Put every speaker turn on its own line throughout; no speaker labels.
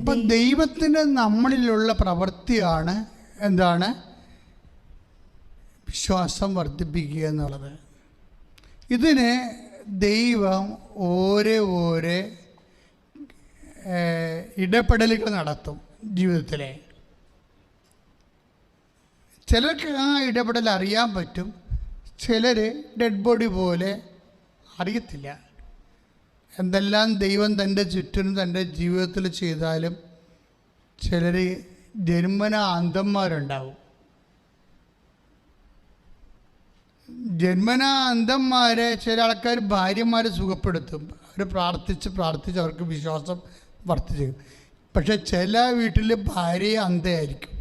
അപ്പം ദൈവത്തിന് നമ്മളിലുള്ള പ്രവൃത്തിയാണ് എന്താണ്? വിശ്വാസം വർദ്ധിപ്പിക്കുക എന്നുള്ളത്. ഇതിന് ദൈവം ഓരോ ഓരോ ഇടപെടലുകൾ നടത്തും ജീവിതത്തിലെ. ചിലർക്ക് ആ ഇടപെടൽ അറിയാൻ പറ്റും. ചിലർ ഡെഡ് ബോഡി പോലെ അറിയത്തില്ല. എന്തെല്ലാം ദൈവം തന്റെ ചുറ്റിനും തന്റെ ജീവിതത്തിൽ ചെയ്താലും ചിലർ ജന്മന അന്ധന്മാരുണ്ടാവും. ജന്മന അന്ധന്മാരെ ചില ആൾക്കാർ ഭാര്യമാരെ സുഖപ്പെടുത്തും. അവർ പ്രാർത്ഥിച്ച് പ്രാർത്ഥിച്ച് അവർക്ക് വിശ്വാസം വർദ്ധിച്ചു. പക്ഷെ ചില വീട്ടിൽ ഭാര്യ അന്ധയായിരിക്കും.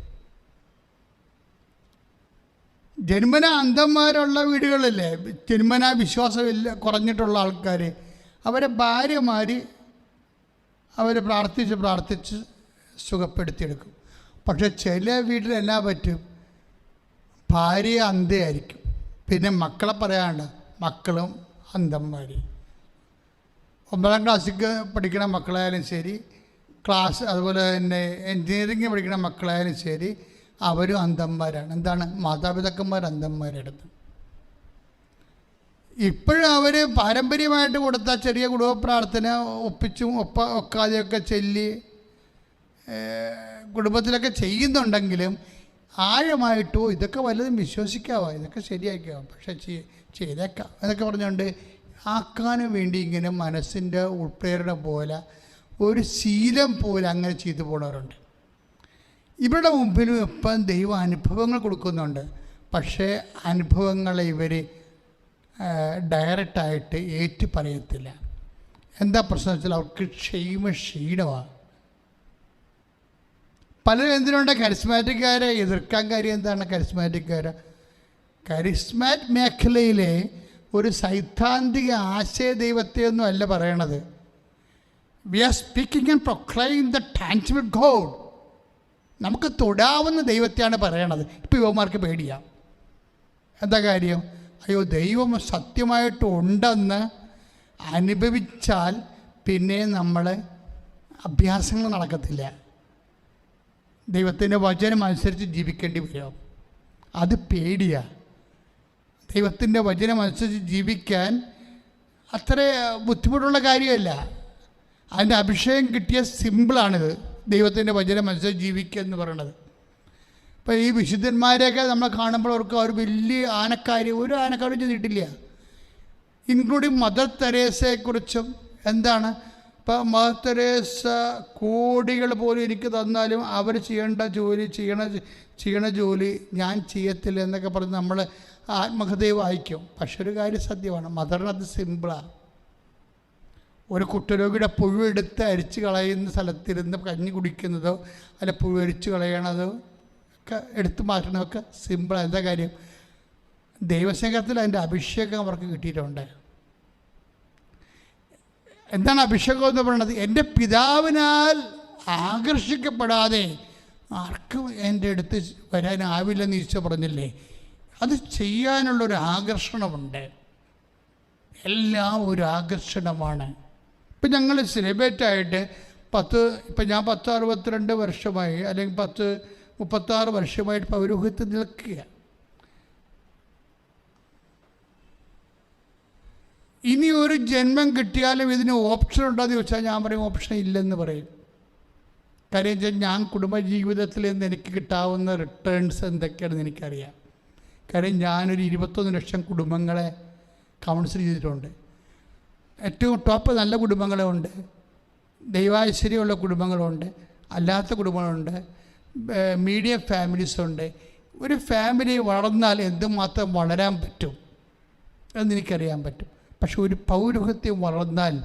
ജന്മന അന്ധന്മാരുള്ള വീടുകളില്ലേ? ജന്മന വിശ്വാസമില്ല കുറഞ്ഞിട്ടുള്ള ആൾക്കാർ അവരെ ഭാര്യമാർ അവർ പ്രാർത്ഥിച്ച് പ്രാർത്ഥിച്ച് സുഖപ്പെടുത്തിയെടുക്കും. പക്ഷെ ചില വീട്ടിലെല്ലാം പറ്റും? ഭാര്യ അന്ധയായിരിക്കും. പിന്നെ മക്കളെ പറയാണ്ട് മക്കളും അന്ധന്മാരി. ഒമ്പതാം ക്ലാസ്സിക്ക് പഠിക്കുന്ന മക്കളായാലും ശരി ക്ലാസ് അതുപോലെ തന്നെ എൻജിനീയറിംഗ് പഠിക്കുന്ന മക്കളായാലും ശരി അവരും അന്ധന്മാരാണ്. എന്താണ്? മാതാപിതാക്കന്മാർ അന്ധന്മാരെടുത്ത് ഇപ്പോഴും അവർ പാരമ്പര്യമായിട്ട് കൊടുത്ത ചെറിയ കുടുംബ പ്രാർത്ഥന ഒപ്പിച്ചും ഒപ്പ ഒക്കാതെയൊക്കെ ചൊല്ലി കുടുംബത്തിലൊക്കെ ചെയ്യുന്നുണ്ടെങ്കിലും ആഴമായിട്ടോ ഇതൊക്കെ വല്ലതും വിശ്വസിക്കാവോ? ഇതൊക്കെ ശരിയാക്കാം പക്ഷെ ചെയ്- ചെയ്തേക്കാം. എന്നൊക്കെ പറഞ്ഞുകൊണ്ട് ആക്കാനും വേണ്ടി ഇങ്ങനെ മനസ്സിന്റെ ഉൾപ്രേരണ പോലെ ഒരു ശീലം പോലെ അങ്ങനെ ചെയ്തു പോണവരുണ്ട്. ഇവരുടെ മുമ്പിലും ഇപ്പം ദൈവം അനുഭവങ്ങൾ കൊടുക്കുന്നുണ്ട്. പക്ഷേ അനുഭവങ്ങളെ ഇവർ ഡയറക്റ്റായിട്ട് ഏറ്റു പറയത്തില്ല. എന്താ പ്രശ്നം വെച്ചാൽ അവർക്ക് ക്ഷീമ ക്ഷീണമാണ്. പലരും എന്തിനുണ്ട്? കരിസ്മാറ്റിക്കാരെ എതിർക്കാൻ കാര്യം എന്താണ് കരിസ്മാറ്റിക്കാര് കരിസ്മാറ്റ് മേഖലയിലെ ഒരു സൈദ്ധാന്തിക ആശയ ദൈവത്തെയൊന്നും അല്ല പറയണത്. We are speaking and proclaim the tangible God നമുക്ക് തൊടാവുന്ന ദൈവത്തെയാണ് പറയണത്. ഇപ്പോൾ യുവമാർക്ക് പേടിയാം. എന്താ കാര്യം? അയ്യോ ദൈവം സത്യമായിട്ട് ഉണ്ടെന്ന് അനുഭവിച്ചാൽ പിന്നെ നമ്മൾ അഭ്യാസങ്ങൾ നടക്കത്തില്ല. ദൈവത്തിന്റെ വചനം അനുസരിച്ച് ജീവിക്കേണ്ടി വരും. അത് പേടിയാണ് ദൈവത്തിന്റെ വചനം അനുസരിച്ച് ജീവിക്കാൻ അത്ര ബുദ്ധിമുട്ടുള്ള കാര്യമല്ല. അതിന്റെ അഭിഷേകം കിട്ടിയ സിമ്പിളാണിത്. ദൈവത്തിന്റെ വചനം അനുസരിച്ച് ജീവിക്കുക എന്ന് പറയണത് ഇപ്പോൾ ഈ വിശുദ്ധന്മാരെയൊക്കെ നമ്മൾ കാണുമ്പോൾ അവർക്ക് അവർ വലിയ ആനക്കാരി ഒരു ആനക്കാരും ചെയ്തിട്ടില്ല. ഇൻക്ലൂഡിങ് മദർ തെരേസയെക്കുറിച്ചും എന്താണ്? ഇപ്പോൾ മദർ തെരേസ കോടികൾ പോലും എനിക്ക് തന്നാലും അവർ ചെയ്യേണ്ട ജോലി ചെയ്യണ ചെയ്യണ ജോലി ഞാൻ ചെയ്യത്തില്ല എന്നൊക്കെ പറഞ്ഞ് നമ്മൾ ആത്മകഥയെ വായിക്കും. പക്ഷെ ഒരു കാര്യം സത്യമാണ് മദറിനത് സിമ്പിളാണ് ഒരു കുട്ടരോഗിയുടെ പുഴു എടുത്ത് അരിച്ച് കളയുന്ന സ്ഥലത്തിരുന്ന് കഞ്ഞി കുടിക്കുന്നതോ അല്ല പുഴുവരിച്ച് കളയണതോ ഒക്കെ എടുത്തു മാറ്റണമൊക്കെ സിമ്പിളാണ് എന്താ കാര്യം? ദൈവസ്നേഹത്തിൽ അതിന്റെ അഭിഷേകം അവർക്ക് കിട്ടിയിട്ടുണ്ട്. എന്താണ് അഭിഷേകം എന്ന് പറയുന്നത്? എന്റെ പിതാവിനാൽ ആകർഷിക്കപ്പെടാതെ ആർക്കും എന്റെ അടുത്ത് വരാനാവില്ലെന്ന് ഈശോ പറഞ്ഞില്ലേ? അത് ചെയ്യാനുള്ളൊരു ആകർഷണമുണ്ട്. എല്ലാം ഒരു ആകർഷണമാണ്. ഇപ്പം ഞങ്ങൾ സെലിബ്രേറ്റായിട്ട് പത്ത് ഇപ്പം ഞാൻ പത്ത് അറുപത്തിരണ്ട് വർഷമായി അല്ലെങ്കിൽ പത്ത് മുപ്പത്താറ് വർഷമായിട്ട് പൗരോഹിത്വം നിൽക്കുക. ഇനി ഒരു ജന്മം കിട്ടിയാലും ഇതിന് ഓപ്ഷൻ ഉണ്ടോ എന്ന് ചോദിച്ചാൽ ഞാൻ പറയും ഓപ്ഷൻ ഇല്ലെന്ന് പറയും. കാര്യം വെച്ചാൽ ഞാൻ കുടുംബജീവിതത്തിൽ നിന്ന് എനിക്ക് കിട്ടാവുന്ന റിട്ടേൺസ് എന്തൊക്കെയാണെന്ന് എനിക്കറിയാം. കാര്യം ഞാനൊരു ഇരുപത്തൊന്ന് ലക്ഷം കുടുംബങ്ങളെ കൗൺസിൽ ചെയ്തിട്ടുണ്ട്. ഏറ്റവും ടോപ്പ് നല്ല കുടുംബങ്ങളുണ്ട്. ദൈവാശ്ചര്യമുള്ള കുടുംബങ്ങളുണ്ട്. അല്ലാത്ത കുടുംബങ്ങളുണ്ട്. മീഡിയം ഫാമിലീസുണ്ട് ഒരു ഫാമിലി വളർന്നാൽ എന്തുമാത്രം വളരാൻ പറ്റും എന്നെനിക്കറിയാൻ പറ്റും. പക്ഷെ ഒരു പൗരോഹിത്യം വളർന്നാൽ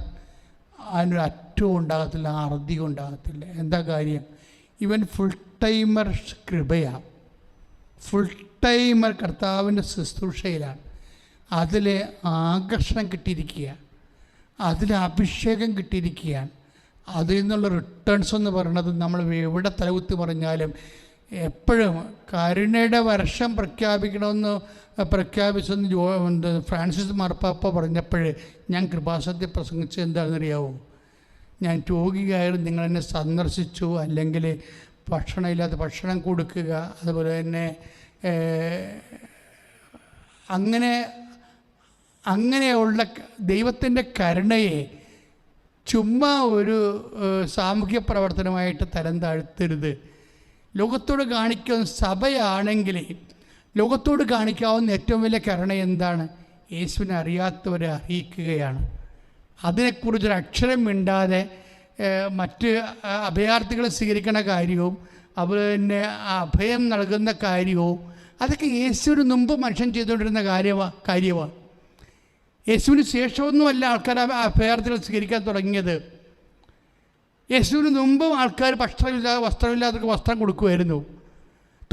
അതിനൊരു അറ്റവും ഉണ്ടാകത്തില്ല അറുതിയും ഉണ്ടാകത്തില്ല. എന്താ കാര്യം? ഇവൻ ഫുൾ ടൈമർ കൃപയാണ്. ഫുൾ ടൈമർ കർത്താവിന്റെ ശുശ്രൂഷയിലാണ്. അതിൽ ആകർഷണം കിട്ടിയിരിക്കുകയാണ്. അതിൽ അഭിഷേകം കിട്ടിയിരിക്കുകയാണ്. അതിൽ നിന്നുള്ള റിട്ടേൺസ് എന്ന് പറയുന്നത് നമ്മൾ എവിടെ തലകുത്തി പറഞ്ഞാലും എപ്പോഴും കരുണയുടെ വർഷം പ്രഖ്യാപിക്കണമെന്ന് പ്രഖ്യാപിച്ചെന്ന് ജോ ഫ്രാൻസിസ് മാർപ്പാപ്പ പറഞ്ഞപ്പോഴേ ഞാൻ കൃപാസത്യ പ്രസംഗിച്ചത് എന്താണെന്നറിയാവോ? ഞാൻ രോഗിയായിരുന്നു നിങ്ങളെന്നെ സന്ദർശിച്ചു അല്ലെങ്കിൽ ഭക്ഷണമില്ലാത്ത ഭക്ഷണം കൊടുക്കുക അതുപോലെ തന്നെ അങ്ങനെ അങ്ങനെയുള്ള ദൈവത്തിന്റെ കരുണയെ ചുമ്മാ ഒരു സാമൂഹ്യ പ്രവർത്തനമായിട്ട് തരം താഴ്ത്തരുത്. ലോകത്തോട് കാണിക്കുന്ന സഭയാണെങ്കിൽ ലോകത്തോട് കാണിക്കാവുന്ന ഏറ്റവും വലിയ കരുണ എന്താണ്? യേശുവിനെ അറിയാത്തവരെ അറിയിക്കുകയാണ്. അതിനെക്കുറിച്ചൊരു അക്ഷരം മിണ്ടാതെ മറ്റ് അഭയാർത്ഥികൾ സ്വീകരിക്കുന്ന കാര്യവും അതുപോലെ തന്നെ അഭയം നൽകുന്ന കാര്യവും അതൊക്കെ യേശുവിന് മുമ്പ് മനുഷ്യൻ ചെയ്തുകൊണ്ടിരുന്ന കാര്യമാണ് കാര്യമാണ് യേശുവിന് ശേഷമൊന്നുമല്ല ആൾക്കാർ ആ ഭേദത്തിൽ സ്വീകരിക്കാൻ തുടങ്ങിയത്. യേശുവിന് മുമ്പും ആൾക്കാർ ഭക്ഷണമില്ലാതെ വസ്ത്രമില്ലാത്തവർക്ക് വസ്ത്രം കൊടുക്കുമായിരുന്നു.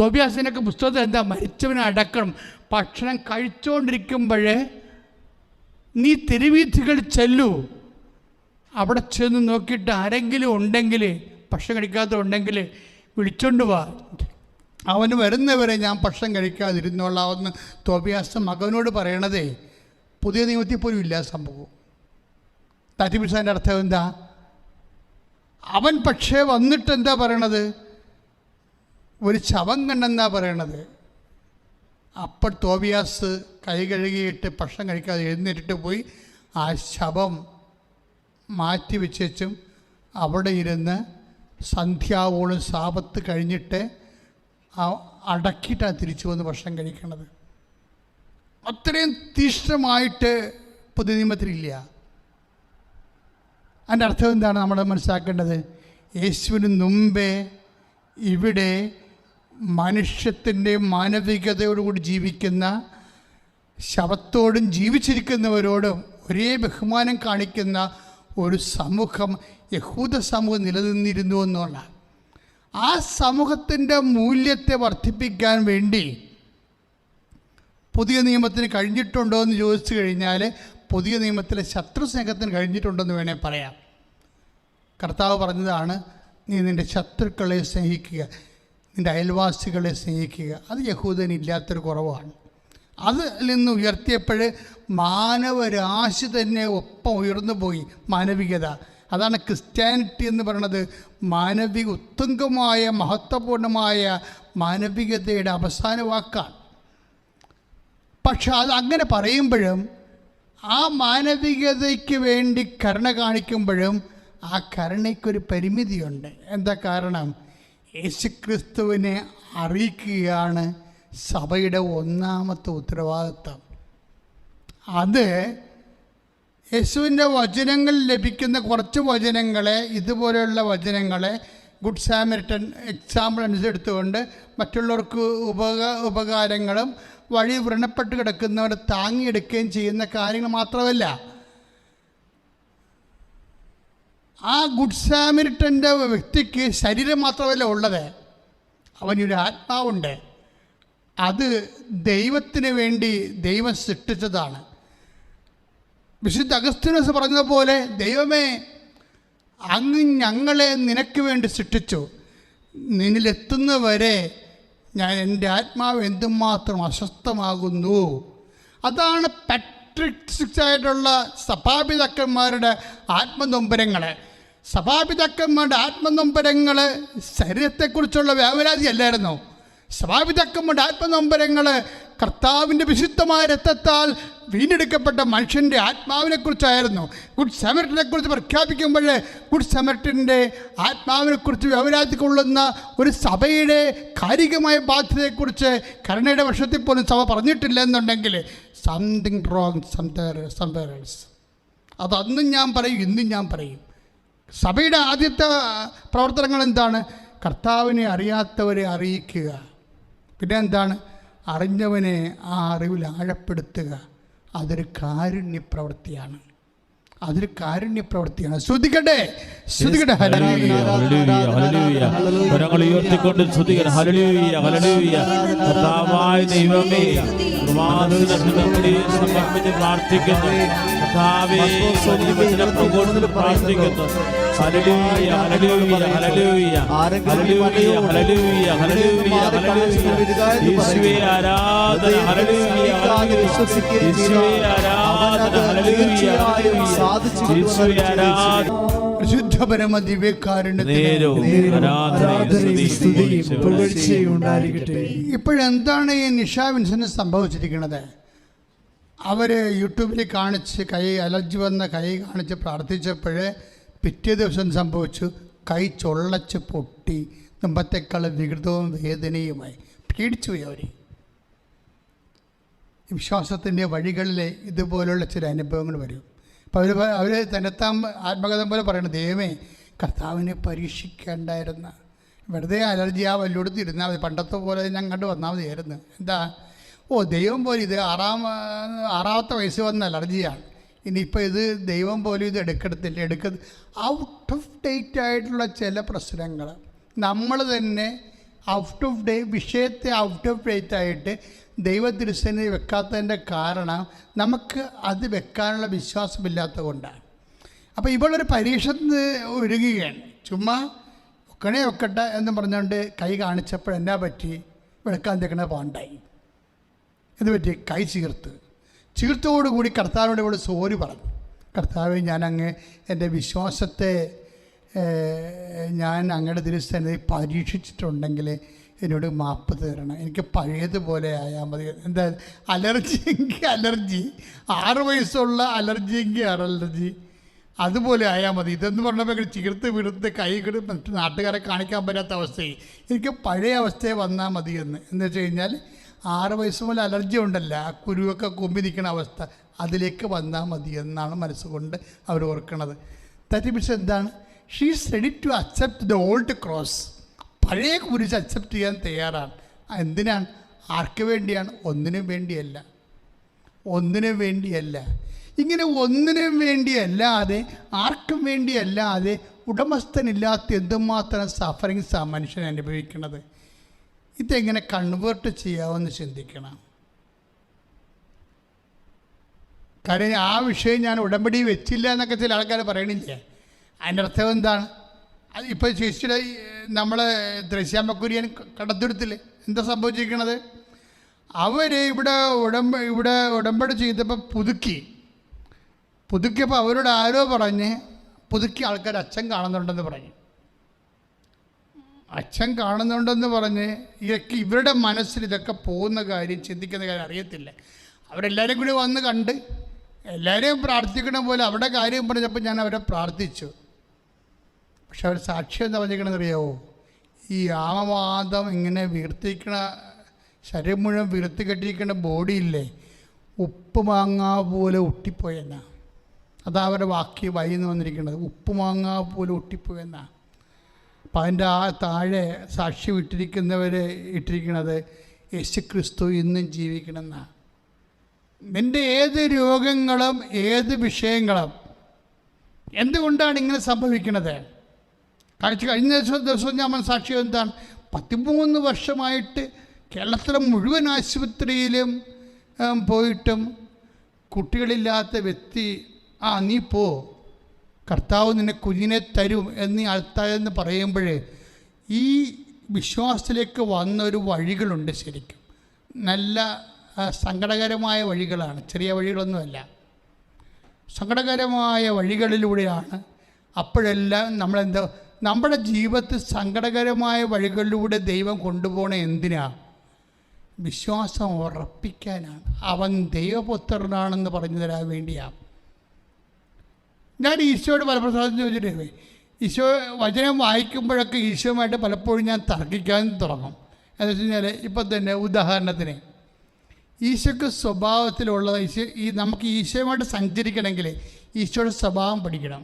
തോബിയാസിനൊക്കെ പുസ്തകത്തിൽ എന്താ? മരിച്ചവനെ അടക്കണം ഭക്ഷണം കഴിച്ചുകൊണ്ടിരിക്കുമ്പോഴേ നീ തെരുവീഥികൾ ചെല്ലൂ. അവിടെ ചെന്ന് നോക്കിയിട്ട് ആരെങ്കിലും ഉണ്ടെങ്കിൽ ഭക്ഷണം കഴിക്കാത്തതുണ്ടെങ്കിൽ വിളിച്ചോണ്ട് വാ. അവന് വരുന്നവരെ ഞാൻ ഭക്ഷണം കഴിക്കാതിരുന്നോളാമെന്ന് തോബിയാസ് മകനോട് പറയണതേ. പുതിയ നിയമത്തിൽ പോലും ഇല്ല സംഭവം. തട്ടിപ്പിടിച്ചതിന്റെ അർത്ഥം എന്താ? അവൻ പക്ഷേ വന്നിട്ട് എന്താ പറയണത്? ഒരു ശവം കണ്ടെന്നാ പറയണത്. അപ്പോൾ തോബിയാസ് കൈ കഴുകിയിട്ട് ഭക്ഷണം കഴിക്കാതെ എഴുന്നേറ്റിട്ട് പോയി ആ ശവം മാറ്റി വെച്ചും അവിടെ ഇരുന്ന് സന്ധ്യാവോളം സാപത്ത് കഴിഞ്ഞിട്ട് അടക്കിയിട്ടാണ് തിരിച്ചു വന്ന് ഭക്ഷണം കഴിക്കണത്. അത്രയും തീഷ്ണമായിട്ട് പുതിയ നിയമത്തിലില്ല അതിന്റെ അർത്ഥം എന്താണ് നമ്മൾ മനസ്സിലാക്കേണ്ടത്? യേശുവിന് മുമ്പേ ഇവിടെ മനുഷ്യത്തിന്റെ മാനവികതയോടുകൂടി ജീവിക്കുന്ന ശവത്തോടും ജീവിച്ചിരിക്കുന്നവരോടും ഒരേ ബഹുമാനം കാണിക്കുന്ന ഒരു സമൂഹം യഹൂദ സമൂഹം നിലനിന്നിരുന്നു എന്നുള്ള. ആ സമൂഹത്തിന്റെ മൂല്യത്തെ വർദ്ധിപ്പിക്കാൻ വേണ്ടി പുതിയ നിയമത്തിന് കഴിഞ്ഞിട്ടുണ്ടോ എന്ന് ചോദിച്ചു കഴിഞ്ഞാൽ പുതിയ നിയമത്തിലെ ശത്രു സ്നേഹത്തിന് കഴിഞ്ഞിട്ടുണ്ടെന്ന് വേണേൽ പറയാം. കർത്താവ് പറഞ്ഞതാണ് നീ നിന്റെ ശത്രുക്കളെ സ്നേഹിക്കുക നിന്റെ അയൽവാസികളെ സ്നേഹിക്കുക. അത് യഹൂദനില്ലാത്തൊരു കുറവാണ്. അതിൽ നിന്ന് ഉയർത്തിയപ്പോൾ മാനവരാശി തന്നെ ഒപ്പം ഉയർന്നു പോയി മാനവികത. അതാണ് ക്രിസ്ത്യാനിറ്റി എന്ന് പറയുന്നത് മാനവിക ഉത്തുംഗമായ മഹത്വപൂർണമായ മാനവികതയുടെ അവസാന വാക്കാണ്. പക്ഷെ അത് അങ്ങനെ പറയുമ്പോഴും ആ മാനവികതയ്ക്ക് വേണ്ടി കരുണ കാണിക്കുമ്പോഴും ആ കരുണയ്ക്കൊരു പരിമിതിയുണ്ട്. എന്താ കാരണം? യേശുക്രിസ്തുവിനെ അറിയിക്കുകയാണ് സഭയുടെ ഒന്നാമത്തെ ഉത്തരവാദിത്വം. അത് യേശുവിന്റെ വചനങ്ങൾ ലഭിക്കുന്ന കുറച്ച് വചനങ്ങളെ ഇതുപോലെയുള്ള വചനങ്ങളെ ഗുഡ് സാമരിറ്റൻ എക്സാമ്പിൾ അനുസരിച്ചുകൊണ്ട് മറ്റുള്ളവർക്ക് ഉപക ഉപകാരങ്ങളും വഴി വ്രണപ്പെട്ട് കിടക്കുന്നവരെ താങ്ങിയെടുക്കുകയും ചെയ്യുന്ന കാര്യങ്ങൾ മാത്രമല്ല. ആ ഗുഡ് സാമിരിട്ടന്റെ വ്യക്തിക്ക് ശരീരം മാത്രമല്ല ഉള്ളത്. അവനൊരു ആത്മാവുണ്ട്. അത് ദൈവത്തിന് വേണ്ടി ദൈവം സൃഷ്ടിച്ചതാണ്. വിശുദ്ധ അഗസ്തിനോസ് പറഞ്ഞതുപോലെ ദൈവമേ അങ്ങ് ഞങ്ങളെ നിനക്ക് വേണ്ടി സൃഷ്ടിച്ചു. നിന്നിലെത്തുന്നവരെ ഞാൻ എന്റെ ആത്മാവ് എന്തുമാത്രം അസ്വസ്ഥമാകുന്നു? അതാണ് പാട്രിക്സ് ആയിട്ടുള്ള സഭാപിതാക്കന്മാരുടെ ആത്മനൊമ്പരങ്ങൾ സഭാപിതാക്കന്മാരുടെ ആത്മനൊമ്പരങ്ങൾ ശരീരത്തെക്കുറിച്ചുള്ള വ്യാപരാതി അല്ലായിരുന്നു? സഭാപിതാക്കന്മാരുടെ ആത്മനൊമ്പരങ്ങൾ കർത്താവിന്റെ വിശുദ്ധമായ രക്തത്താൽ വീണ്ടെടുക്കപ്പെട്ട മനുഷ്യന്റെ ആത്മാവിനെക്കുറിച്ചായിരുന്നു. ഗുഡ് സമരത്തിനെക്കുറിച്ച് പ്രഖ്യാപിക്കുമ്പോൾ ഗുഡ് സമരത്തിന്റെ ആത്മാവിനെക്കുറിച്ച് വ്യവരാതി കൊള്ളുന്ന ഒരു സഭയുടെ കാരികമായ ബാധ്യതയെക്കുറിച്ച് കരുണയുടെ വർഷത്തിൽ പോലും സഭ പറഞ്ഞിട്ടില്ല എന്നുണ്ടെങ്കിൽ സംതിങ് റോങ് സംപേറേഴ്സ് അത് അന്നും ഞാൻ പറയും ഇന്നും ഞാൻ പറയും. സഭയുടെ ആദ്യത്തെ പ്രവർത്തനങ്ങൾ എന്താണ്? കർത്താവിനെ അറിയാത്തവരെ അറിയിക്കുക. പിന്നെ എന്താണ് അറിഞ്ഞവനെ ആ അറിവിൽ ആഴപ്പെടുത്തുക. അതൊരു കാരുണ്യ പ്രവൃത്തിയാണ് അതൊരു കാരുണ്യ പ്രവൃത്തിയാണ് ശ്രുതിക്കട്ടെ. ശ്രുതിക്കട്ടെ ഹല്ലേലൂയ.
ഹല്ലേലൂയ, ഹല്ലേലൂയ. ഉയർത്തിക്കൊണ്ട് ദൈവമേ സമർപ്പിച്ച് പ്രാർത്ഥിക്കുന്നു. പ്രാർത്ഥിക്കുന്നു. ഹല്ലേലൂയ, ഹല്ലേലൂയ, ഹല്ലേലൂയ. ഹല്ലേലൂയ, ഹല്ലേലൂയ, ഹല്ലേലൂയ, ഹല്ലേലൂയ. യേശുവേ ആരാധന ഹല്ലേലൂയ, ഹല്ലേലൂയ. യേശുവേ ആരാധന ഹല്ലേലൂയ, ഹല്ലേലൂയ. യേശുവേ ആരാധന
പരിശുദ്ധ പരമ ദിവ്യകാരുണ്യത്തിന്
നേരവും ആരാധനയും സ്തുതിയും പുകഴ്ചയും
ഉണ്ടായിരിക്കട്ടെ
ഇപ്പോഴെന്താണ് ഈ നിഷ വിൻസന് സംഭവിച്ചിരിക്കുന്നത് അവർ യൂട്യൂബിൽ കാണിച്ച് കൈ അലർജി വന്ന കൈ കാണിച്ച് പ്രാർത്ഥിച്ചപ്പോൾ പിറ്റേ ദിവസം സംഭവിച്ചു. കൈ ചൊള്ളച്ച് പൊട്ടി. മുമ്പത്തേക്കാൾ വികൃതവും വേദനയുമായി. പേടിച്ചു പോയി അവർ വിശ്വാസത്തിന്റെ വഴികളിൽ ഇതുപോലുള്ള ചില അനുഭവങ്ങൾ വരും. അപ്പോൾ അവർ അവർ തന്നെത്താൻ ആത്മകഥം പോലെ പറയണം ദൈവമേ കർത്താവിനെ പരീക്ഷിക്കേണ്ടായിരുന്ന. വെറുതെ അലർജി ആ വല്ലോടത്ത് ഇരുന്നാൽ മതി. പണ്ടത്തെ പോലെ ഞാൻ കണ്ടു വന്നാൽ മതിയായിരുന്നു. എന്താ? ഓ ദൈവം പോലെ ഇത് ആറാം ആറാമത്തെ വയസ്സ് വന്ന അലർജിയാണ്. ഇനിയിപ്പോൾ ഇത് ദൈവം പോലും ഇത് എടുക്കത്തില്ല എടുക്ക ഔട്ട് ഓഫ് ഡേറ്റ് ആയിട്ടുള്ള ചില പ്രശ്നങ്ങൾ. നമ്മൾ തന്നെ ഔട്ട് ഓഫ് ഡേ വിഷയത്തെ ഔട്ട് ഓഫ് ഡേറ്റ് ആയിട്ട് ദൈവത്തിരുസനെ വെക്കാത്തതിന്റെ കാരണം നമുക്ക് അത് വെക്കാനുള്ള വിശ്വാസമില്ലാത്ത കൊണ്ടാണ്. അപ്പോൾ ഇവളൊരു പരീക്ഷ ഒരുങ്ങുകയാണ്. ചുമ്മാ ഒക്കണേ ഒക്കട്ടെ എന്ന് പറഞ്ഞുകൊണ്ട് കൈ കാണിച്ചപ്പോൾ എന്നാ പറ്റി? വെളുക്കാൻ തേക്കണ പാണ്ടായി. എന്ത് പറ്റി കൈ ചീർത്ത്. ചീർത്തോടുകൂടി കർത്താവിനോട് സോറി പറഞ്ഞു. കർത്താവ് ഞാൻ അങ്ങ് എന്റെ വിശ്വാസത്തെ ഞാൻ അങ്ങയുടെ തിരുസ്ഥനെ പരീക്ഷിച്ചിട്ടുണ്ടെങ്കിൽ എന്നോട് മാപ്പ് തരണം. എനിക്ക് പഴയതുപോലെ ആയാൽ മതി. എന്താ അലർജി എങ്കിൽ അലർജി ആറ് വയസ്സുള്ള അലർജി എങ്കിൽ അലർജി അതുപോലെ ആയാൽ മതി. ഇതെന്ന് പറഞ്ഞപ്പോൾ ചീർത്ത് വിടുത്ത് കൈ കിടും മറ്റു നാട്ടുകാരെ കാണിക്കാൻ പറ്റാത്ത അവസ്ഥയായി. എനിക്ക് പഴയ അവസ്ഥയെ വന്നാൽ മതിയെന്ന് എന്ന് വെച്ച് കഴിഞ്ഞാൽ ആറ് വയസ്സ് മുതൽ അലർജി ഉണ്ടല്ല. ആ കുരുവൊക്കെ കൊമ്പി നിൽക്കുന്ന അവസ്ഥ അതിലേക്ക് വന്നാൽ മതി എന്നാണ് മനസ്സുകൊണ്ട് അവർ ഓർക്കുന്നത് മീൻസ് എന്താണ്? She's ready to accept the old cross പഴയ കുരിശ് അക്സെപ്റ്റ് ചെയ്യാൻ തയ്യാറാണ്. എന്തിനാണ്? ആർക്ക് വേണ്ടിയാണ്? ഒന്നിനും വേണ്ടിയല്ല. ഒന്നിനും വേണ്ടിയല്ല. ഇങ്ങനെ ഒന്നിനും വേണ്ടിയല്ലാതെ ആർക്കും വേണ്ടിയല്ലാതെ ഉടമസ്ഥനില്ലാത്ത എന്തുമാത്രം സഫറിങ്സാണ് മനുഷ്യൻ അനുഭവിക്കുന്നത് ഇതെങ്ങനെ കൺവേർട്ട് ചെയ്യാമെന്ന് ചിന്തിക്കണം. കാര്യം ആ വിഷയം ഞാൻ ഉടമ്പടി വെച്ചില്ല എന്നൊക്കെ ചില ആൾക്കാർ പറയണില്ലേ? അതിന്റെ അർത്ഥം എന്താണ്? അത് ഇപ്പോൾ ചേച്ചിയുടെ നമ്മളെ ദ്രശ്യാമക്കുര്യൻ കടത്തെടുത്തില്ലേ എന്താ സംഭവിച്ചിരിക്കണത്? അവർ ഇവിടെ ഉടമ്പ ഇവിടെ ഉടമ്പടി ചെയ്തപ്പോൾ പുതുക്കി. പുതുക്കിയപ്പോൾ അവരോട് ആരോ പറഞ്ഞ് പുതുക്കി ആൾക്കാർ അച്ഛൻ കാണുന്നുണ്ടെന്ന് പറഞ്ഞു. അച്ഛൻ കാണുന്നുണ്ടെന്ന് പറഞ്ഞ് ഇതൊക്കെ ഇവരുടെ മനസ്സിൽ ഇതൊക്കെ പോകുന്ന കാര്യം ചിന്തിക്കുന്ന കാര്യം അറിയത്തില്ല. അവരെല്ലാവരും കൂടി വന്ന് കണ്ട് എല്ലാവരെയും പ്രാർത്ഥിക്കണ പോലെ അവരുടെ കാര്യം പറഞ്ഞപ്പോൾ ഞാൻ അവരെ പ്രാർത്ഥിച്ചു. പക്ഷെ അവർ സാക്ഷ്യം എന്താ പറഞ്ഞിരിക്കണമെന്ന് അറിയാവോ? ഈ ആമവാദം ഇങ്ങനെ വീർത്തിക്കണ ശരീരം മുഴുവൻ വീർത്തി കെട്ടിയിരിക്കുന്ന ബോഡിയില്ലേ ഉപ്പ് മാങ്ങ പോലെ ഒട്ടിപ്പോയെന്നാ. അതാ അവരുടെ വാക്യ വൈന്ന് വന്നിരിക്കുന്നത് ഉപ്പ് മാങ്ങ പോലെ ഒട്ടിപ്പോയെന്നാ. അപ്പം അതിന്റെ ആ താഴെ സാക്ഷ്യം ഇട്ടിരിക്കുന്നവർ ഇട്ടിരിക്കുന്നത് യേശു ക്രിസ്തു ഇന്നും ജീവിക്കണമെന്നാണ് നിന്റെ ഏത് രോഗങ്ങളും ഏത് വിഷയങ്ങളും എന്തുകൊണ്ടാണ് ഇങ്ങനെ സംഭവിക്കുന്നത് കാഴ്ച കഴിഞ്ഞ ദിവസം ദിവസം ഞാൻ സാക്ഷ്യം എന്താണ്? പത്തിമൂന്ന് വർഷമായിട്ട് കേരളത്തിലെ മുഴുവൻ ആശുപത്രിയിലും പോയിട്ടും കുട്ടികളില്ലാത്ത വ്യക്തി ആ നീ പോ. കർത്താവ് നിന്നെ കുഞ്ഞിനെ തരും എന്ന് അർത്ഥമെന്ന് പറയുമ്പോൾ ഈ വിശ്വാസത്തിലേക്ക് വന്ന ഒരു വഴികളുണ്ട് ശരിക്കും. നല്ല സങ്കടകരമായ വഴികളാണ്. ചെറിയ വഴികളൊന്നുമല്ല. സങ്കടകരമായ വഴികളിലൂടെയാണ് അപ്പോഴെല്ലാം നമ്മളെന്താ നമ്മുടെ ജീവിതത്തിൽ സങ്കടകരമായ വഴികളിലൂടെ ദൈവം കൊണ്ടുപോകണ എന്തിനാ? വിശ്വാസം ഉറപ്പിക്കാനാണ്. അവൻ ദൈവപുത്രനാണെന്ന് പറഞ്ഞു തരാൻ വേണ്ടിയാണ് ഞാൻ ഈശോയോട് പലപ്രസാദം ചോദിച്ചിട്ടേ ഈശോ വചനം വായിക്കുമ്പോഴൊക്കെ ഈശോയുമായിട്ട് പലപ്പോഴും ഞാൻ തർക്കിക്കാൻ തുടങ്ങും. എന്ന് വെച്ച് കഴിഞ്ഞാൽ ഇപ്പം തന്നെ ഉദാഹരണത്തിന് ഈശോക്ക് സ്വഭാവത്തിലുള്ള ഈശോ ഈ നമുക്ക് ഈശോയുമായിട്ട് സഞ്ചരിക്കണമെങ്കിൽ ഈശോയുടെ സ്വഭാവം പഠിക്കണം.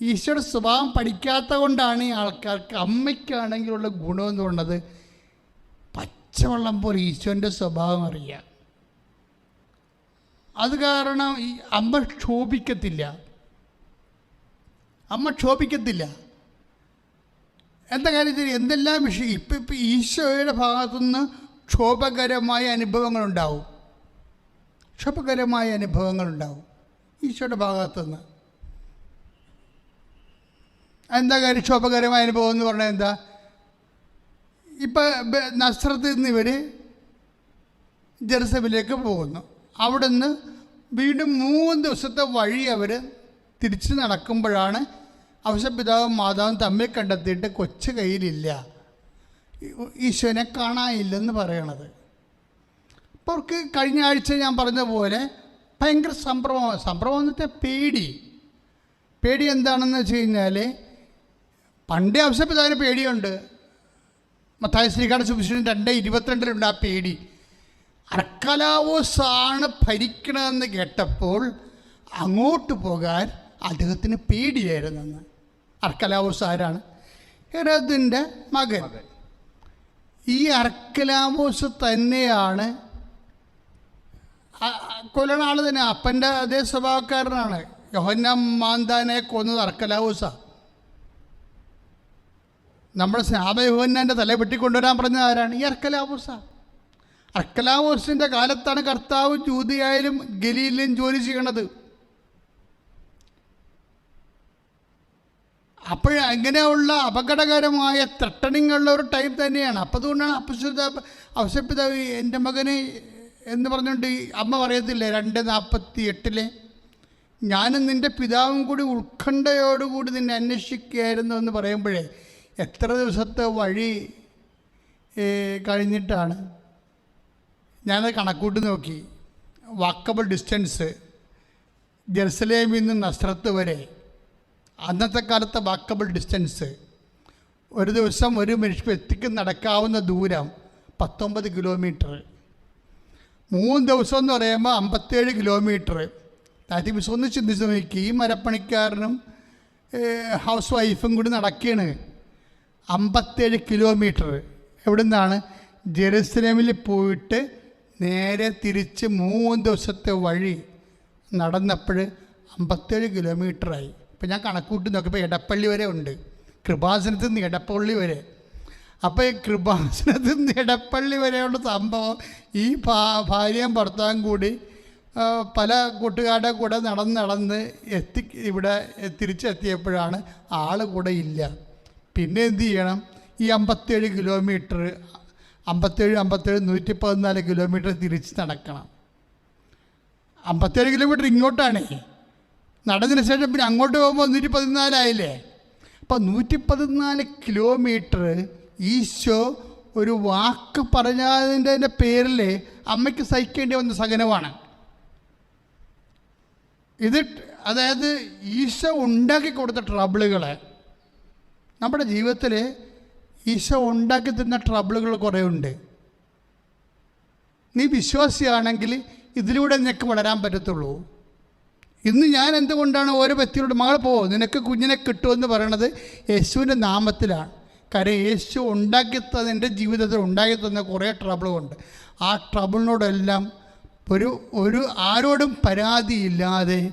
ഈശോയുടെ സ്വഭാവം പഠിക്കാത്ത കൊണ്ടാണ് ഈ ആൾക്കാർക്ക് അമ്മയ്ക്കാണെങ്കിലുള്ള ഗുണമെന്ന് പറയുന്നത് പച്ചവെള്ളം പോലെ ഈശോന്റെ സ്വഭാവം അറിയാം അത് കാരണം ഈ അമ്മ ക്ഷോഭിക്കത്തില്ല. അമ്മ ക്ഷോഭിക്കത്തില്ല. എന്താ കാര്യത്തിൽ എന്തെല്ലാം വിഷയം? ഇപ്പം ഇപ്പം ഈശോയുടെ ഭാഗത്തുനിന്ന് ക്ഷോഭകരമായ അനുഭവങ്ങളുണ്ടാവും. ക്ഷോഭകരമായ അനുഭവങ്ങളുണ്ടാവും ഈശോയുടെ ഭാഗത്തുനിന്ന്. എന്താ കാര്യം ക്ഷോഭകരമായ അനുഭവം എന്ന് പറഞ്ഞാൽ എന്താ? ഇപ്പം നസ്രത്തിൽ നിന്ന് ഇവർ ജെറുസലേമിലേക്ക് പോകുന്നു. അവിടുന്ന് വീണ്ടും മൂന്ന് ദിവസത്തെ വഴി അവർ തിരിച്ച് നടക്കുമ്പോഴാണ് അവശപിതാവും മാതാവും തമ്മിൽ കണ്ടെത്തിയിട്ട് കൊച്ചു കയ്യിലില്ല. ഈശോനെ കാണാനില്ലെന്ന് പറയണത്. അപ്പോൾ അവർക്ക് കഴിഞ്ഞ ആഴ്ച ഞാൻ പറഞ്ഞതുപോലെ പോലെ ഭയങ്കര സംഭ്രമം സംഭ്രമം എന്നിട്ട് പേടി. പേടി എന്താണെന്ന് വെച്ച് കഴിഞ്ഞാൽ പണ്ടേ അവശപിതാവിന് പേടിയുണ്ട്. മത്തായ ശ്രീകാട് സുവിശേഷം രണ്ട് ഇരുപത്തിരണ്ടിലുണ്ട് ആ പേടി. അർക്കലാവോസാണ് ഭരിക്കണമെന്ന് കേട്ടപ്പോൾ അങ്ങോട്ട് പോകാൻ അദ്ദേഹത്തിന് പേടിയായിരുന്നെന്ന് അർക്കലാവോസ് ആരാണ് ഹെറോദിന്റെ മകൻ. ഈ അർക്കലാവോസ് തന്നെയാണ് ആ- ആ കൊല്ലണ ആൾ തന്നെ അപ്പന്റെ അതേ സ്വഭാവക്കാരനാണ്. യോഹന്ന മാന്താനെ കൊന്നത് അർക്കലാവൂസാണ് നമ്മുടെ സ്നാപയോഹന്നാന്റെ തല വെട്ടിക്കൊണ്ടുവരാൻ പറഞ്ഞ ആരാണ്? ഈ അർക്കലാവോസ. അർക്കലാവോസിന്റെ കാലത്താണ് കർത്താവ് ജൂതിയായാലും ഗലീലിലും ജോലി ചെയ്യണത്. അപ്പോൾ അങ്ങനെയുള്ള അപകടകരമായ ത്രട്ടണിങ് ഉള്ള ഒരു ടൈം തന്നെയാണ്. അപ്പം അതുകൊണ്ടാണ് അപ്പശുദ്ധ അവശപ്പിതാവ് എന്റെ മകന് എന്ന് പറഞ്ഞുകൊണ്ട് അമ്മ പറയത്തില്ലേ രണ്ട് നാൽപ്പത്തി എട്ടിലെ ഞാനും നിന്റെ പിതാവും കൂടി ഉത്കണ്ഠയോടുകൂടി നിന്നെ അന്വേഷിക്കുകയായിരുന്നു എന്ന് പറയുമ്പോഴേ എത്ര ദിവസത്തെ വഴി കഴിഞ്ഞിട്ടാണ്? ഞാനത് കണക്കൂട്ടി നോക്കി. വാക്കബിൾ ഡിസ്റ്റൻസ് ജെറുസലേമിൽ നിന്ന് നസ്രത്ത് വരെ. അന്നത്തെ കാലത്തെ വാക്കബിൾ ഡിസ്റ്റൻസ് ഒരു ദിവസം ഒരു മനുഷ്യ വ്യക്തിക്ക് നടക്കാവുന്ന ദൂരം പത്തൊമ്പത് കിലോമീറ്റർ മൂന്ന് ദിവസം എന്ന് പറയുമ്പോൾ അമ്പത്തേഴ് കിലോമീറ്റർ മീൻസ് ഒന്ന് ചിന്തിച്ച് നോക്കി ഈ മരപ്പണിക്കാരനും ഹൗസ് വൈഫും കൂടി നടക്കുകയാണ് അമ്പത്തേഴ് കിലോമീറ്റർ എവിടെ നിന്നാണ് ജെറുസലേമിൽ പോയിട്ട് നേരെ തിരിച്ച് മൂന്ന് ദിവസത്തെ വഴി നടന്നപ്പോൾ അമ്പത്തേഴ് കിലോമീറ്ററായി ഇപ്പം ഞാൻ കണക്കൂട്ടി നോക്കിയപ്പോൾ എടപ്പള്ളി വരെ ഉണ്ട്. കൃപാസനത്തിൽ നിന്ന് എടപ്പള്ളി വരെ. അപ്പോൾ ഈ കൃപാസനത്തിൽ നിന്ന് എടപ്പള്ളി വരെയുള്ള സംഭവം ഈ ഭാ ഭാര്യയും ഭർത്താവും കൂടി പല കൂട്ടുകാരുടെ കൂടെ നടന്ന് നടന്ന് എത്തി ഇവിടെ തിരിച്ചെത്തിയപ്പോഴാണ് ആൾ കൂടെ ഇല്ല. പിന്നെ എന്ത് ചെയ്യണം? ഈ അമ്പത്തേഴ് കിലോമീറ്റർ അമ്പത്തേഴ് അമ്പത്തേഴ് നൂറ്റി പതിനാല് കിലോമീറ്റർ തിരിച്ച് നടക്കണം. അമ്പത്തേഴ് കിലോമീറ്റർ ഇങ്ങോട്ടാണേ. നടന്നതിന് ശേഷം പിന്നെ അങ്ങോട്ട് പോകുമ്പോൾ നൂറ്റി പതിനാലായില്ലേ അപ്പം നൂറ്റി പതിനാല് കിലോമീറ്റർ ഈശോ ഒരു വാക്ക് പറഞ്ഞതിന്റെ പേരിൽ അമ്മയ്ക്ക് സഹിക്കേണ്ടി വന്ന സഹനമാണ്. ഇത് അതായത് ഈശോ ഉണ്ടാക്കി കൊടുത്ത ട്രബിളുകൾ നമ്മുടെ ജീവിതത്തിൽ ഈശോ ഉണ്ടാക്കി തരുന്ന ട്രബിളുകൾ കുറേ ഉണ്ട്. നീ വിശ്വാസിയാണെങ്കിൽ ഇതിലൂടെ നിനക്ക് വളരാൻ പറ്റത്തുള്ളൂ. ഇന്ന് ഞാൻ എന്തുകൊണ്ടാണ് ഓരോ വ്യക്തികളോട് മകൾ പോ നിനക്ക് കുഞ്ഞിനെ കിട്ടുമെന്ന് പറയണത് യേശുവിന്റെ നാമത്തിലാണ്. കാര്യം യേശു ഉണ്ടാക്കി തന്ന എന്റെ ജീവിതത്തിൽ ഉണ്ടാക്കി തന്ന കുറേ ട്രബിളുണ്ട് ആ ട്രബിളിനോടെല്ലാം ഒരു ഒരു ആരോടും പരാതിയില്ലാതെ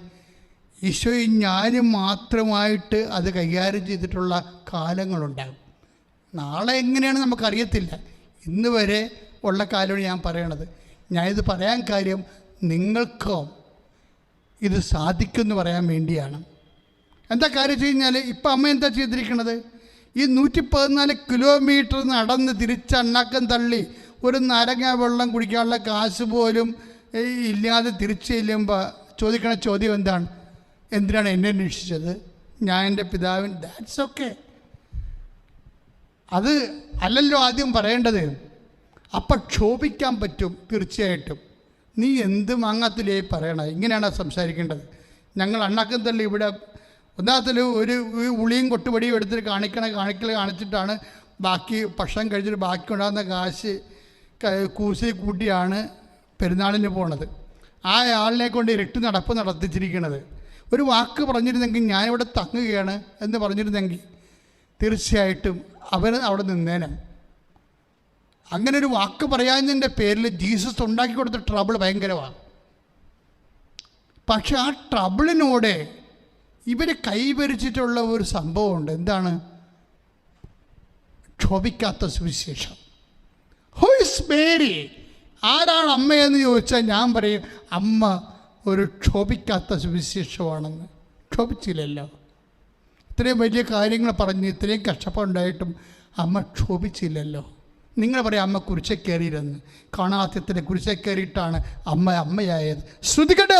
ഈശോയും ഞാനും മാത്രമായിട്ട് അത് കൈകാര്യം ചെയ്തിട്ടുള്ള കാലങ്ങളുണ്ടാകും. നാളെ എങ്ങനെയാണ് നമുക്കറിയത്തില്ല. ഇന്ന് വരെ ഉള്ള കാര്യമാണ് ഞാൻ പറയണത്. ഞാനിത് പറയാൻ കാര്യം നിങ്ങൾക്കോ ഇത് സാധിക്കുമെന്ന് പറയാൻ വേണ്ടിയാണ്. എന്താ കാര്യം വെച്ച് കഴിഞ്ഞാൽ ഇപ്പം അമ്മ എന്താ ചെയ്തിരിക്കുന്നത് ഈ നൂറ്റി പതിനാല് കിലോമീറ്റർ നടന്ന് തിരിച്ചണ്ണക്കം തള്ളി ഒരു നാരങ്ങ വെള്ളം കുടിക്കാനുള്ള കാശ് പോലും ഇല്ലാതെ തിരിച്ച് ചെല്ലുമ്പോൾ ചോദിക്കണ ചോദ്യം എന്താണ്? എന്തിനാണ് എന്നെ അന്വേഷിച്ചത്? ഞാൻ എന്റെ പിതാവിൻ ദാറ്റ്സ് ഓക്കെ അത് അല്ലല്ലോ ആദ്യം പറയേണ്ടത്. അപ്പം ക്ഷോഭിക്കാൻ പറ്റും തീർച്ചയായിട്ടും. നീ എന്ത് മാങ്ങാത്തിലേ പറയണേ? ഇങ്ങനെയാണ് സംസാരിക്കേണ്ടത്? ഞങ്ങൾ അണ്ണാക്കം തള്ളി ഇവിടെ ഒന്നാമത്തിൽ ഒരു ഉളിയും കൊട്ടുപടിയും എടുത്തിട്ട് കാണിക്കണ കാണിക്കൽ കാണിച്ചിട്ടാണ് ബാക്കി ഭക്ഷണം കഴിച്ചിട്ട് ബാക്കി ഉണ്ടാകുന്ന കാശ് കൂസി കൂട്ടിയാണ് പെരുന്നാളിന് പോണത്. ആ ആളിനെ കൊണ്ട് ഇരട്ടി നടപ്പ് നടത്തിച്ചിരിക്കണത്. ഒരു വാക്ക് പറഞ്ഞിരുന്നെങ്കിൽ ഞാനിവിടെ തങ്ങുകയാണ് എന്ന് പറഞ്ഞിരുന്നെങ്കിൽ തീർച്ചയായിട്ടും അവൻ അവിടെ നിന്നേനെ. അങ്ങനെ ഒരു വാക്ക് പറയാഞ്ഞതിന്റെ പേരിൽ ജീസസ് ഉണ്ടാക്കി കൊടുത്ത ട്രബിൾ ഭയങ്കരമാണ്. പക്ഷെ ആ ട്രബിളിനോടെ ഇവർ കൈവരിച്ചിട്ടുള്ള ഒരു സംഭവമുണ്ട്. എന്താണ്? ക്ഷോഭിക്കാത്ത സുവിശേഷം. ഹു മേരി ആരാണ് അമ്മയെന്ന് ചോദിച്ചാൽ ഞാൻ പറയും അമ്മ ഒരു ക്ഷോഭിക്കാത്ത സുവിശേഷമാണെന്ന്. ക്ഷോഭിച്ചില്ലല്ലോ. ഇത്രയും വലിയ കാര്യങ്ങൾ പറഞ്ഞ് ഇത്രയും കഷ്ടപ്പാടുണ്ടായിട്ടും അമ്മ ക്ഷോഭിച്ചില്ലല്ലോ. നിങ്ങൾ പറയാം അമ്മ കുരിശെ കയറിയിരുന്ന്. കാണാത്തത്തിന് കുരിശെ കയറിയിട്ടാണ് അമ്മ അമ്മയായത്. ശ്രുതിക്കട്ടെ?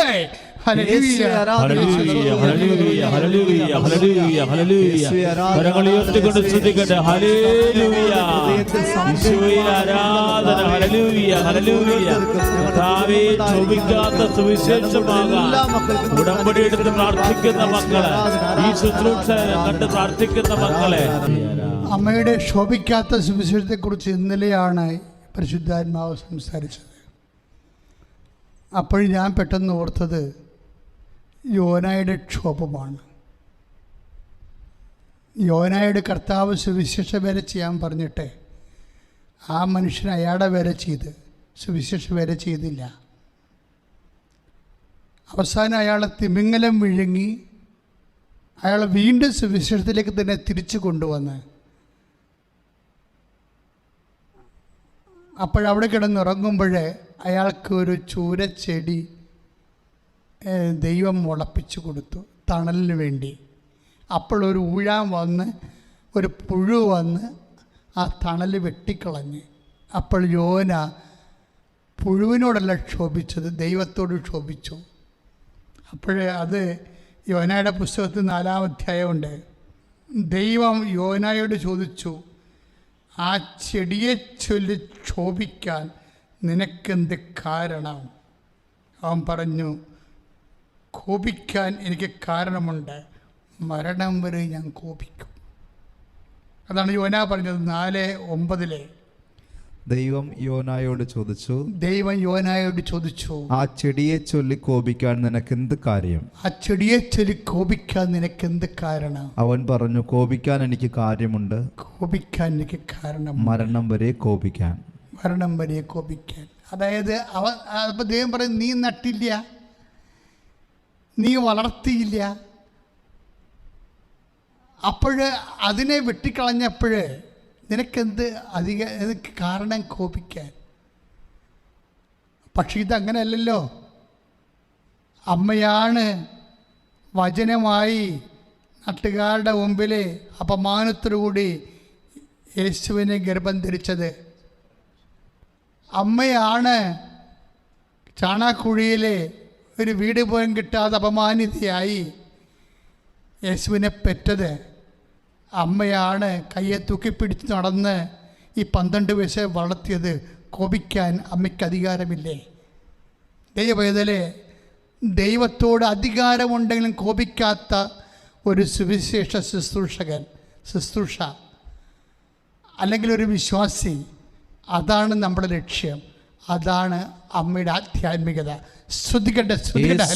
ഉടമ്പടി എടുത്ത് പ്രാർത്ഥിക്കുന്ന മക്കളെ ഈ ശുശ്രൂഷ കണ്ട് പ്രാർത്ഥിക്കുന്ന മക്കളെ.
അമ്മയുടെ ശോഭിക്കാത്ത സുവിശേഷത്തെക്കുറിച്ച് ഇന്നലെയാണ് പരിശുദ്ധാത്മാവ് സംസാരിച്ചത്. അപ്പോൾ ഞാൻ പെട്ടെന്ന് ഓർത്തത് യോനായുടെ ക്ഷോഭമാണ്. യോനായുടെ കർത്താവ് സുവിശേഷ വേല ചെയ്യാൻ പറഞ്ഞിട്ട് ആ മനുഷ്യൻ അയാളുടെ വേല ചെയ്ത് സുവിശേഷ വേല ചെയ്തില്ല. അവസാനം അയാളെ തിമിങ്ങലം വിഴുങ്ങി അയാളെ വീണ്ടും സുവിശേഷത്തിലേക്ക് തന്നെ തിരിച്ചു കൊണ്ടുവന്ന് അപ്പോഴവിടെ കിടന്നുറങ്ങുമ്പോഴേ അയാൾക്ക് ഒരു ചൂരച്ചെടി ദൈവം മുളപ്പിച്ചു കൊടുത്തു തണലിന് വേണ്ടി. അപ്പോഴൊരു ഊഴാൻ വന്ന് ഒരു പുഴു വന്ന് ആ തണൽ വെട്ടിക്കളഞ്ഞ്. അപ്പോൾ യോന പുഴുവിനോടല്ല ക്ഷോഭിച്ചത് ദൈവത്തോട് ക്ഷോഭിച്ചു. അപ്പോഴേ അത് യോനയുടെ പുസ്തകത്തിൽ നാലാം അധ്യായമുണ്ട്. ദൈവം യോനായോട് ചോദിച്ചു ആ ചെടിയെ ചൊല്ലി ക്ഷോഭിക്കാൻ നിനക്കെന്ത് കാരണം? അവൻ പറഞ്ഞു കോപിക്കാൻ എനിക്ക് കാരണമുണ്ട്. മരണം വരെ ഞാൻ കോപിക്കും. അതാണ് യോന പറഞ്ഞത് നാല് ഒമ്പതിലെ.
ദൈവം യോനായോട് ചോദിച്ചു
ദൈവം യോനായോട് ചോദിച്ചു
ആ ചെടിയെ ചൊല്ലി കോപിക്കാൻ നിനക്ക് എന്ത് കാര്യം?
ആ ചെടിയെ ചൊല്ലി കോപിക്കാൻ നിനക്ക് എന്ത് കാരണം?
അവൻ പറഞ്ഞു കോപിക്കാൻ എനിക്ക് കാര്യമുണ്ട്.
കോപിക്കാൻ എനിക്ക് കാരണം
മരണം വരെ കോപിക്കാൻ.
മരണം വരെ കോപിക്കാൻ. അതായത് അവൻ അപ്പോൾ ദൈവം പറയും നീ നട്ടില്ല. നീ വളർത്തിയില്ല. അപ്പോഴ് അതിനെ വെട്ടിക്കളഞ്ഞപ്പോൾ നിനക്കെന്ത് അധിക കാരണം കോപിക്കാൻ? പക്ഷെ ഇതങ്ങനെയല്ലല്ലോ അമ്മയാണ് വചനമായി നാട്ടുകാരുടെ മുമ്പിൽ അപമാനത്തോടുകൂടി യേശുവിനെ ഗർഭം ധരിച്ചത് അമ്മയാണ് ചാണാക്കുഴിയിലെ ഒരു വീട് പോലും കിട്ടാതെ അപമാനിതയായി യേശുവിനെ പെറ്റത്. അമ്മയാണ് കയ്യെ തൂക്കിപ്പിടിച്ച് നടന്ന് ഈ പന്ത്രണ്ട് വയസ്സെ വളർത്തിയത്. കോപിക്കാൻ അമ്മയ്ക്ക് അധികാരമില്ലേ? ദൈവവേദലെ ദൈവത്തോട് അധികാരമുണ്ടെങ്കിലും കോപിക്കാത്ത ഒരു സുവിശേഷ ശുശ്രൂഷകൻ ശുശ്രൂഷ അല്ലെങ്കിൽ ഒരു വിശ്വാസി അതാണ് നമ്മുടെ ലക്ഷ്യം. അതാണ് അമ്മയുടെ ആധ്യാത്മികത. ശ്രദ്ധിക്കട്ടെ ശ്രദ്ധിക്കട്ടെ